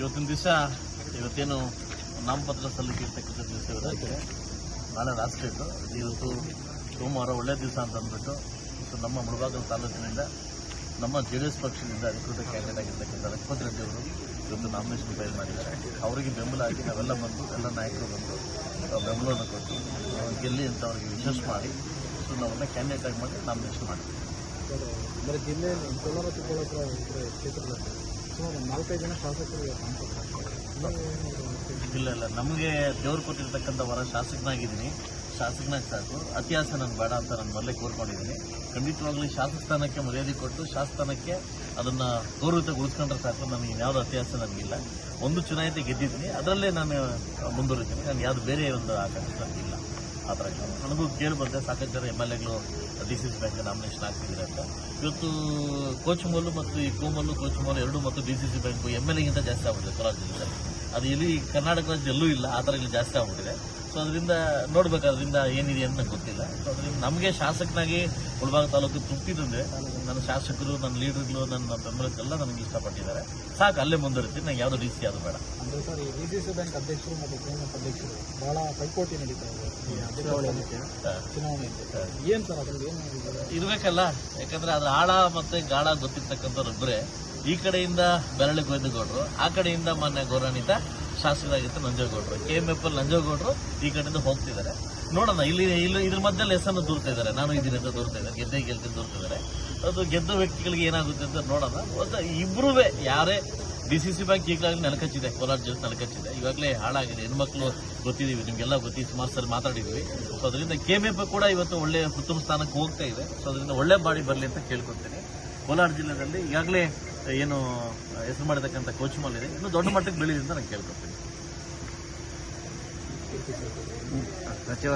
ಇವತ್ತಿನ ದಿವಸ, ಇವತ್ತೇನು ನಾಮಪತ್ರ ಸಲ್ಲಿಕೆ ಇರ್ತಕ್ಕಂಥ ದಿವಸ ಇವತ್ತಾಗಿದೆ ನಾಳೆ ಲಾಸ್ಟ್ ಡೇಟು ಇವತ್ತು ಸೋಮವಾರ ಒಳ್ಳೆಯ ದಿವಸ ಅಂತ ಅಂದ್ಬಿಟ್ಟು, ಸೊ ನಮ್ಮ ಮುಳಬಾಗಲ ತಾಲೂಕಿನಿಂದ, ನಮ್ಮ ಜೆ ಡಿ ಎಸ್ ಪಕ್ಷದಿಂದ ಅಧಿಕೃತ ಕ್ಯಾಂಡಿಡೇಟ್ ಆಗಿರ್ತಕ್ಕಂಥ ಲಕ್ಷ್ಮಣ್ ರೆಡ್ಡಿ ಅವರು ಇವತ್ತು ನಾಮಿನೇಷನ್ ಫೈಲ್ ಮಾಡಿದ್ದಾರೆ. ಅವರಿಗೆ ಬೆಂಬಲ ಆಗಿ ನಾವೆಲ್ಲ ಬಂದು, ಎಲ್ಲ ನಾಯಕರು ಬಂದು ಬೆಂಬಲವನ್ನು ಕೊಟ್ಟು ಗೆಲ್ಲಿ ಅಂತ ಅವರಿಗೆ ವಿಶ್ವಾಸ ಮಾಡಿ, ಸೊ ನಾವನ್ನ ಕ್ಯಾಂಡಿಡೇಟ್ ಆಗಿ ಮಾಡಿ ನಾಮಿನೇಷನ್ ಮಾಡಿದ್ವಿ. ಇಲ್ಲ ಇಲ್ಲ. ನಮಗೆ ದೇವ್ರು ಕೊಟ್ಟಿರ್ತಕ್ಕಂಥ ವರ ಶಾಸಕನಾಗಿದ್ದೀನಿ. ಶಾಸಕನಾಗ ಸಾಕು. ಅತಿಹಾಸ ನಾನು ಬೇಡ ಅಂತ ನಾನು ಮೊದಲೇ ಕೋರ್ಕೊಂಡಿದ್ದೀನಿ. ಖಂಡಿತವಾಗ್ಲೂ ಶಾಸಕ ಸ್ಥಾನಕ್ಕೆ ಮರ್ಯಾದೆ ಕೊಟ್ಟು ಶಾಸಕಸ್ಥಾನಕ್ಕೆ ಅದನ್ನ ಗೌರವಿತಗೊಳಿಸ್ಕೊಂಡ್ರೆ ಸಾಕು. ನನಗೆ ಇನ್ಯಾವುದೋ ಅತಿಹಾಸ ನನಗಿಲ್ಲ. ಒಂದು ಚುನಾಯಿತಿ ಗೆದ್ದಿದ್ದೀನಿ. ಅದರಲ್ಲೇ ನಾನು ಮುಂದುವರಿತೀನಿ. ನಾನು ಯಾವುದು ಬೇರೆ ಒಂದು ಆಕಾಂಕ್ಷೆ ನನಗಿಲ್ಲ. ಆ ಥರ ನನಗೂ ಕೇಳಿ ಬಂದೆ. ಸಾಕಷ್ಟು ಜನ ಎಂ ಎಲ್ ಎಗಳು, D C C bank nomination ಆಗ್ತಿದ್ದಾರೆ ಅಂತ. ಇವತ್ತು ಕೋಚಮಲ್ಲು ಮತ್ತು ಈ ಕೋಮಲ್ಲು ಕೋಚಮಲ್ಲು ಎರಡು ಮತ್ತು D C C bank M L ಎಗಿಂತ ಜಾಸ್ತಿ ಆಗ್ಬಿಟ್ಟಿದೆ ಕೋಲಾರ ಜಿಲ್ಲೆಯಲ್ಲಿ ಅದು ಇಲ್ಲಿ ಕರ್ನಾಟಕ ರಾಜ್ಯ ಎಲ್ಲೂ ಇಲ್ಲ, ಆ ಥರ ಇಲ್ಲಿ ಜಾಸ್ತಿ ಆಗ್ಬಿಟ್ಟಿದೆ. ಸೊ ಅದರಿಂದ ನೋಡ್ಬೇಕು ಅದರಿಂದ ಏನಿದೆ ಅಂತ ಗೊತ್ತಿಲ್ಲ. ಸೊ ಅದರಿಂದ ನಮಗೆ ಶಾಸಕನಾಗಿ ಮುಳಬಾಗ ತಾಲೂಕು ತೃಪ್ತಿ ತಂದರೆ ನನ್ನ ಶಾಸಕರು, ನನ್ನ ಲೀಡರ್ಗಳು, ನನ್ನ ಬೆಂಬಲಕ್ಕೆಲ್ಲ ನನಗೆ ಇಷ್ಟಪಟ್ಟಿದ್ದಾರೆ. ಸಾಕು, ಅಲ್ಲೇ ಮುಂದುವರಿತೀನಿ. ನಂಗೆ ಯಾವುದೋ ಡಿ ಸಿ ಅದು ಬೇಡ. ಅಂದರೆ ಸರ್, ಈ ಡಿ ಸಿ ಸಿ ಬ್ಯಾಂಕ್ ಅಧ್ಯಕ್ಷರು ಮತ್ತು ಅಧ್ಯಕ್ಷರು ಬಹಳ ಪೈಪೋಟಿ ನಡೀತಾ ಇದೆ? ಈ ಅಧ್ಯಕ್ಷ ಏನ್ ಸರ್ ಅದ್ರಲ್ಲಿ ಏನು? ಇರ್ಬೇಕಲ್ಲ ಯಾಕಂದ್ರೆ ಅದ್ರ ಆಳ ಮತ್ತೆ ಗಾಳ ಗೊತ್ತಿರ್ತಕ್ಕಂಥವ್ರೊಬ್ಬರೇ ಈ ಕಡೆಯಿಂದ ಬೆರಳಿ ಗೋವಿಂದಗೌಡರು ಆ ಕಡೆಯಿಂದ ಮೊನ್ನೆ ಗೌರವಾನ್ವಿತ ಶಾಸಕರಾಗಿತ್ತು ನಂಜೇಗೌಡರು ಕೆ ಎಂ ಎಫ್ ಅಲ್ಲಿ ನಂಜೇಗೌಡರು ಈ ಕಡೆಯಿಂದ ಹೋಗ್ತಿದ್ದಾರೆ. ನೋಡೋಣ ಇಲ್ಲಿ ಇಲ್ಲಿ ಇದ್ರ ಮಧ್ಯದಲ್ಲಿ ಹೆಸರನ್ನು ದೂರ್ತಾ ಇದ್ದಾರೆ. ನಾನು ಇದೀನಿ ಅಂತ ದೂರ್ತಾ ಇದ್ದಾರೆ ಗೆದ್ದೆ ಗೆಲ್ತೀನಿ ದೂರ್ತಾ ಇದ್ದಾರೆ. ಅದು ಗೆದ್ದ ವ್ಯಕ್ತಿಗಳಿಗೆ ಏನಾಗುತ್ತೆ ಅಂತ ನೋಡೋಣ. ಒಂದು ಇಬ್ರೂ ಯಾರೇ ಡಿ ಸಿ ಸಿ ಬ್ಯಾಂಕ್ ಈಗಾಗಲೇ ನೆಲಕಚ್ಚಿದೆ ಕೋಲಾರ ಜಿಲ್ಲೆ ನೆಲಕಚ್ಚಿದೆ ಇವಾಗಲೇ ಹಾಳಾಗಿದೆ ಹೆಣ್ಮಕ್ಳು ಗೊತ್ತಿದ್ದೀವಿ ನಿಮಗೆಲ್ಲ ಗೊತ್ತಿ ಸುಮಾರು ಸರಿ ಮಾತಾಡಿದ್ದೀವಿ ಸೊ ಅದರಿಂದ ಕೆ ಎಫ್ ಕೂಡ ಇವತ್ತು ಒಳ್ಳೆ ಉತ್ತಮ ಸ್ಥಾನಕ್ಕೆ ಹೋಗ್ತಾ ಇದೆ ಸೊ ಅದರಿಂದ ಒಳ್ಳೆ ಬಾಡಿ ಬರಲಿ ಅಂತ ಕೇಳ್ಕೊತೀನಿ ಕೋಲಾರ ಜಿಲ್ಲೆಯಲ್ಲಿ ಈಗಾಗಲೇ ಏನು ಹೆಸರು ಕೋಚ್ ಮಾಲ್ ಇದೆ ಇನ್ನು ದೊಡ್ಡ ಮಟ್ಟಕ್ಕೆ ಬೆಳೆದಿದೆ ಅಂತ ನಾನು ಸಿ ಸಚಿವ